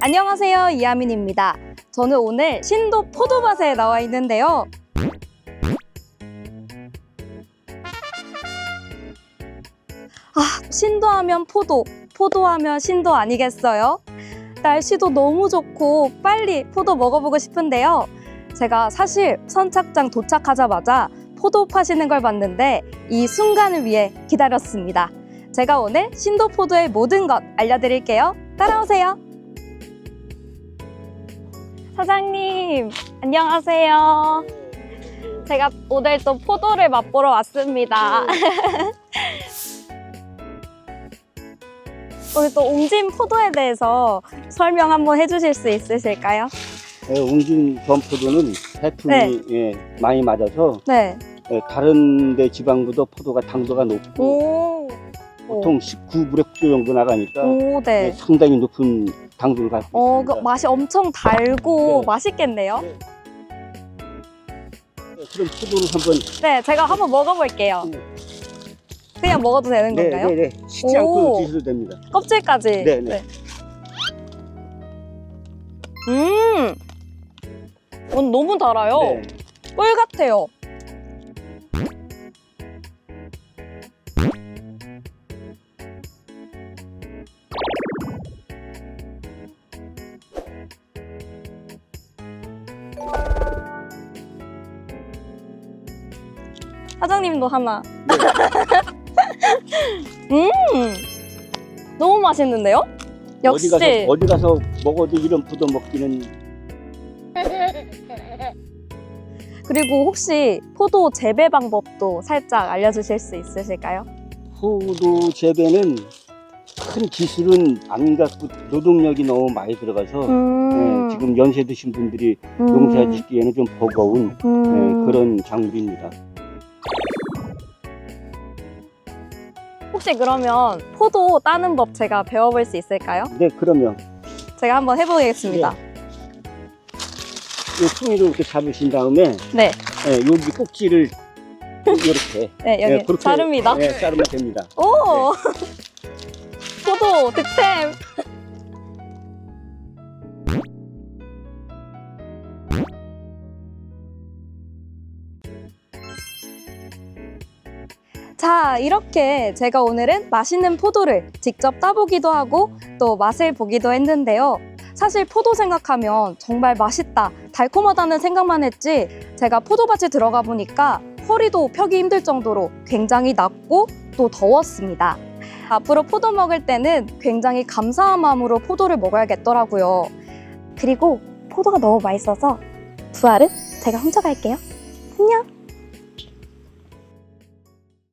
안녕하세요 이하민입니다. 저는 오늘 신도 포도밭에 나와 있는데요. 아 신도하면 포도, 포도하면 신도 아니겠어요? 날씨도 너무 좋고 빨리 포도 먹어보고 싶은데요. 제가 사실 선착장 도착하자마자 포도 파시는 걸 봤는데 이 순간을 위해 기다렸습니다. 제가 오늘 신도 포도의 모든 것 알려드릴게요. 따라오세요. 사장님, 안녕하세요. 제가 오늘 또 포도를 맛보러 왔습니다. 오늘 또 옹진 포도에 대해서 설명 한번 해주실 수 있으실까요? 예, 웅진 전포도는 해풍이 네. 예, 많이 맞아서 네. 예, 다른 데 지방보다 포도가 당도가 높고 오. 보통 19브렉도 정도 나가니까 오, 예, 네. 상당히 높은 당도를 갖고 어, 그 있습니다. 맛이 엄청 달고 네. 맛있겠네요. 예, 그럼 포도를 한번 네, 제가 한번 먹어볼게요. 네. 그냥 먹어도 되는 네, 건가요? 네, 네. 식지 오. 않고 드셔도 됩니다. 껍질까지. 네, 네. 음. 어, 너무 달아요. 네. 꿀 같아요. 사장님도 하나. 음, 너무 맛있는데요? 역시. 어디 가서 어디 가서 먹어도 이런 포도 먹기는 그리고 혹시 포도 재배 방법도 살짝 알려주실 수 있으실까요? 포도 재배는 큰 기술은 안 갖고 노동력이 너무 많이 들어가서 음, 예, 지금 연세 드신 분들이 음, 농사 짓기에는 좀 버거운 음. 예, 그런 작물입니다. 혹시 그러면 포도 따는 법 제가 배워볼 수 있을까요? 네, 그러면 제가 한번 해보겠습니다. 이 풍이를 이렇게 잡으신 다음에 네, 예, 여기 꼭지를 이렇게 네, 여기 예, 자릅니다. 예, 자르면 됩니다. 오! 포도 득템! 자, 이렇게 제가 오늘은 맛있는 포도를 직접 따보기도 하고 또 맛을 보기도 했는데요. 사실 포도 생각하면 정말 맛있다, 달콤하다는 생각만 했지 제가 포도밭에 들어가 보니까 허리도 펴기 힘들 정도로 굉장히 낮고 또 더웠습니다. 앞으로 포도 먹을 때는 굉장히 감사한 마음으로 포도를 먹어야겠더라고요. 그리고 포도가 너무 맛있어서 두 알은 제가 훔쳐갈게요. 안녕!